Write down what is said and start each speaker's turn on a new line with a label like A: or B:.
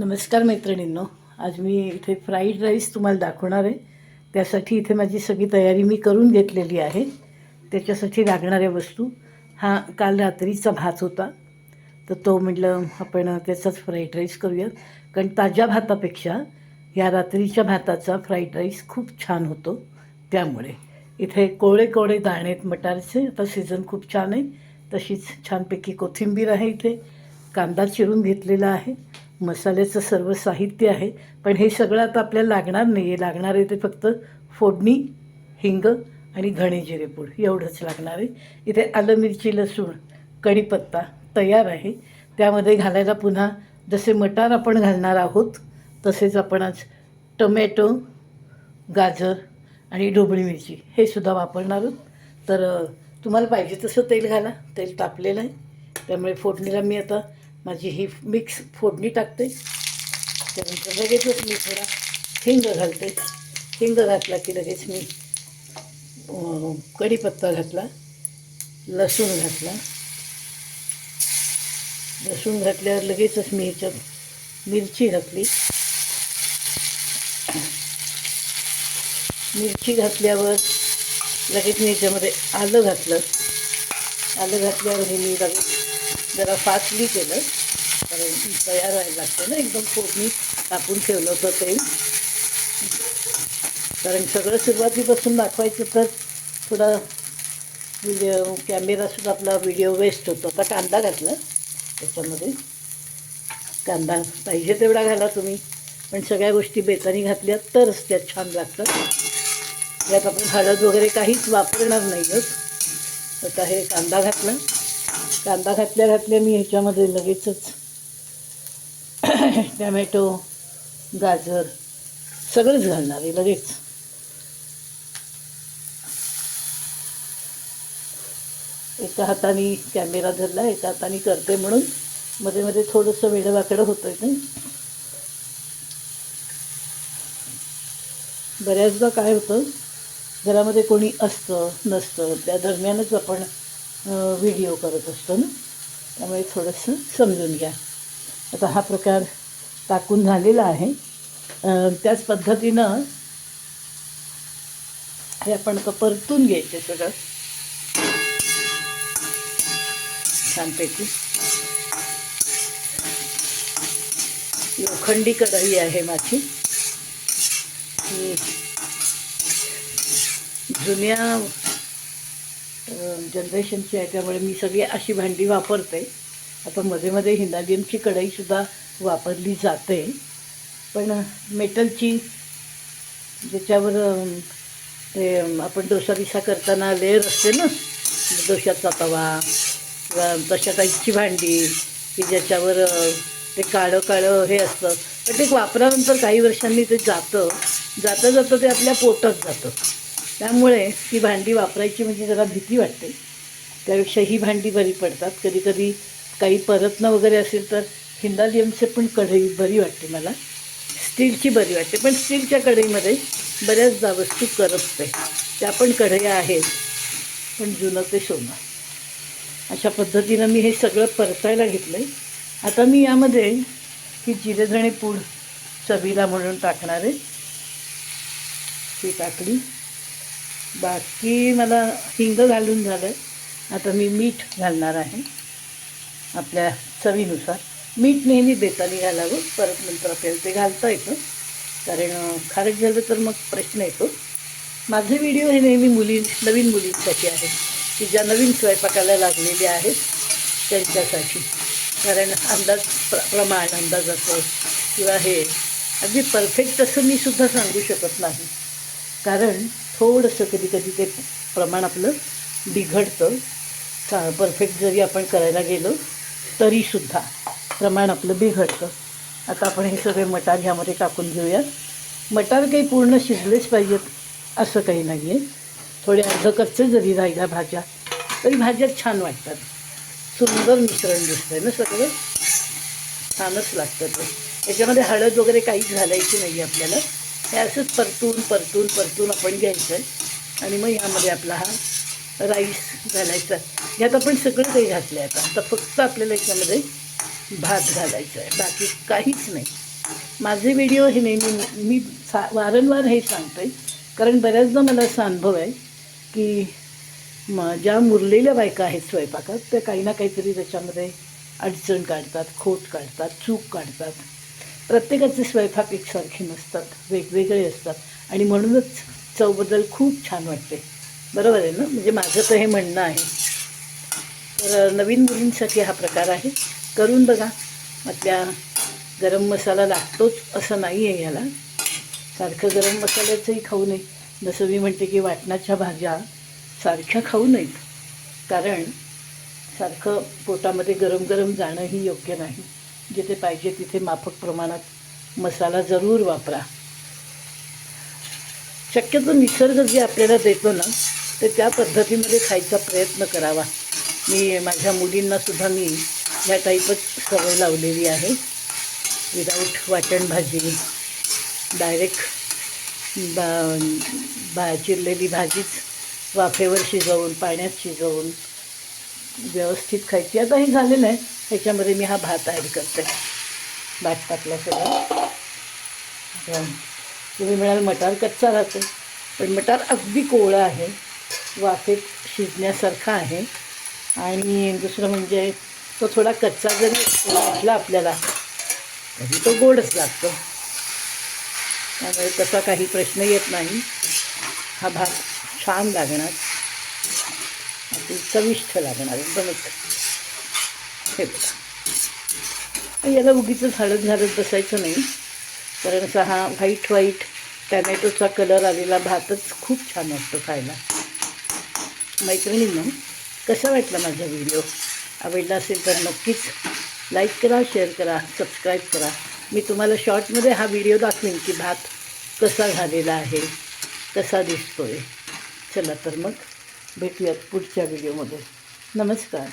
A: नमस्कार मैत्रिणींनो आज मी इथे फ्राईड राईस तुम्हाला दाखवणार आहे. त्यासाठी इथे माझी सगळी तयारी मी करून घेतलेली आहे. त्याच्यासाठी लागणाऱ्या वस्तू हा काल रात्रीचा भात होता. तर तो म्हटलं आपण त्याचाच फ्राईड राईस करूयात. कारण ताज्या भातापेक्षा या रात्रीच्या भाताचा फ्राईड राईस खूप छान होतो. त्यामुळे इथे कोळे कोळे दाणे आहेत मटारचे. आता सीझन खूप छान आहे. तशीच छानपैकी कोथिंबीर आहे इथे. कांदा चिरून घेतलेला आहे. मसाल्याचं सर्व साहित्य आहे. पण हे सगळं आता आपल्याला लागणार नाही आहे लागणार आहे ते फक्त फोडणी हिंग आणि धणे जिरेपूड एवढंच लागणार आहे. इथे आलं मिरची लसूण कढीपत्ता तयार आहे. त्यामध्ये घालायला पुन्हा जसे मटार आपण घालणार आहोत तसेच आपण आज टोमॅटो गाजर आणि ढोबळी मिरची हे सुद्धा वापरणार आहोत. तर तुम्हाला पाहिजे तसं तेल घाला. तेल तापलेलं आहे. त्यामुळे फोडणीला मी आता माझी ही मिक्स फोडणी टाकते. त्यानंतर लगेचच मी थोडा हिंग घालते. हिंग घातला की लगेच मी कढीपत्ता घातला लसूण घातला. लसूण घातल्यावर लगेचच मी ह्याच्यात मिरची घातली. मिरची घातल्यावर लगेच मी ह्याच्यामध्ये आलं घातलं. आलं घातल्यावर हे मी लगेच जरा फास्टली केलं कारण तयार व्हायला लागतं ना एकदम फोडणी टाकून ठेवलं होतं तेल कारण सगळं सुरुवातीपासून दाखवायचं तर थोडा व्हिडिओ कॅमेरासुद्धा आपला व्हिडिओ वेस्ट होतो. आता कांदा घातला त्याच्यामध्ये. कांदा पाहिजे तेवढा घाला तुम्ही. पण सगळ्या गोष्टी बेतानी घातल्या तरच त्या छान लागतात. यात आपण हळद वगैरे काहीच वापरणार नाही आहोत आता हे कांदा घातला. कांदा घातल्या घातल्या मी ह्याच्यामध्ये लगेचच टमॅटो गाजर सगळंच घालणार आहे लगेच. एका हाताने कॅमेरा धरला एका हाताने करते म्हणून मध्ये मध्ये थोडंसं वेडवाकडं होतं आहे नाही बऱ्याचदा काय होतं घरामध्ये कोणी असतं नसतं त्या दरम्यानच आपण व्हिडिओ करत असतो ना? त्यामुळे थोडंसं समजून घ्या. आता हा प्रकार टाकून झालेला आहे. त्याच पद्धतीनं हे आपण आता परतून घ्यायचे सगळं. छानपैकी. लोखंडी कढई आहे माझी. जुन्या जनरेशनची आहे त्यामुळे मी सगळी अशी भांडी वापरते. आता मध्ये मध्ये हिंदालियमची कढईसुद्धा वापरली जाते. पण मेटलची ज्याच्यावर ते आपण डोसा बिसा करताना लेअर असते ना डोशाचा तवा किंवा तशा टाईपची भांडी की ज्याच्यावर ते काळं काळं हे असतं. पण ते वापरानंतर काही वर्षांनी ते जातं. जाता जातं ते आपल्या पोटात जातं. त्यामुळे ही भांडी वापरायची म्हणजे जरा भीती वाटते. त्यापेक्षा ही भांडी बरी पडतात. कधी कधी काही परतणं वगैरे असेल तर हिंदालियमचे पण कढई बरी वाटते मला. स्टीलची बरी वाटते. पण स्टीलच्या कढईमध्ये बऱ्याचदा वस्तू करपते. त्या पण कढया आहेत. पण जुनं ते सोनं. अशा पद्धतीनं मी हे सगळं परतायला घेतलं आहे आता मी यामध्ये ही जिरेधणे पूड चवीला म्हणून टाकणार आहे. ती टाकली. बाकी मला हिंग घालून झालं आहे आता मी मीठ घालणार आहे. आपल्या चवीनुसार. मीठ नेहमी बेतानी घालावं. परत नंतर आपल्याला ते घालता येतं. कारण खारट झालं तर मग प्रश्न येतो. माझे व्हिडिओ हे नेहमी मुली नवीन मुलींसाठी आहे की ज्या नवीन स्वयंपाकाला लागलेल्या आहेत त्यांच्यासाठी. कारण अंदाज प्र प्रमाण अंदाजाचं किंवा हे. अगदी परफेक्ट असं मी सुद्धा सांगू शकत नाही. कारण थोडंसं कधी कधी ते प्रमाण आपलं बिघडतं. चा परफेक्ट जरी आपण करायला गेलो तरीसुद्धा प्रमाण आपलं बिघडतं. आता आपण हे सगळे मटार ह्यामध्ये टाकून घेऊया मटार काही पूर्ण शिजलेच पाहिजेत असं काही नाही आहे थोडे अर्धकच्चे जरी राहिल्या भाज्या तरी भाज्या छान वाटतात. सुंदर मिश्रण दिसतंय ना सगळं? छानच लागतं ते. याच्यामध्ये हळद वगैरे काहीच घालायची नाही आहे आपल्याला. हे असंच परतून परतून परतून आपण घ्यायचं आहे. आणि मग ह्यामध्ये आपला हा राईस घालायचा ह्यात आपण सगळं काही घातलं आहे आता. आता फक्त आपल्याला याच्यामध्ये भात घालायचा आहे. बाकी काहीच नाही. माझे व्हिडिओ हे नेहमी मी सा वारंवार हे सांगते कारण बऱ्याचदा मला असा अनुभव आहे की म ज्या मुरलेल्या बायका आहेत स्वयंपाकात त्या काही ना काहीतरी त्याच्यामध्ये अडचण काढतात खोट काढतात चूक काढतात. प्रत्येकाचे स्वयंपाक एकसारखे नसतात वेगवेगळे असतात. आणि म्हणूनच चवबद्दल खूप छान वाटते. बरोबर आहे ना? म्हणजे माझं तर हे म्हणणं आहे. तर नवीन मुलींसाठी हा प्रकार आहे. करून बघा. आपल्या गरम मसाला लागतोच असं नाही आहे याला. सारखं गरम मसाल्याचंही खाऊ नये. जसं मी म्हणते की वाटणाच्या भाज्या सारख्या खाऊ नयेत. कारण सारखं पोटामध्ये गरम गरम जाणंही योग्य नाही. जिथे पाहिजे तिथे माफक प्रमाणात मसाला जरूर वापरा. शक्यतो निसर्ग जे आपल्याला देतो ना तर त्या पद्धतीमध्ये खायचा प्रयत्न करावा. मी माझ्या मुलींना सुद्धा मी ह्या टाईपच सवय लावलेली आहे. विदाऊट वाटण भाजी डायरेक्ट बा बा चिरलेली भाजीच वाफेवर शिजवून पाण्यात शिजवून व्यवस्थित खायची. आता हे झालेलं आहे ह्याच्यामध्ये मी हा भात ॲड करते. भात टाकला सगळं. तुम्ही म्हणाल मटार कच्चा राहतो. पण मटार अगदी कोवळा आहे. वाफेत शिजण्यासारखा आहे. आणि दुसरं म्हणजे तो थोडा कच्चा जरी वाटला आपल्याला तरी तो गोडच लागतो. त्यामुळे तसा काही प्रश्न येत नाही. हा भात छान लागणार. चविष्ट लागणार एकदमच हे बघा. याला उगीच हळद घालत बसायचं नाही कारण असा हा व्हाईट व्हाईट टॅमॅटोचा कलर आलेला भातच खूप छान वाटतो खायला. मैत्रिणींनो कसा वाटला माझा व्हिडिओ आवडला असेल तर नक्कीच लाईक करा शेअर करा सबस्क्राईब करा. मी तुम्हाला शॉर्टमध्ये हा व्हिडिओ दाखवेन की भात कसा झालेला आहे कसा दिसतो आहे चला तर मग. भेटूयात पुढच्या व्हिडिओमध्ये. नमस्कार.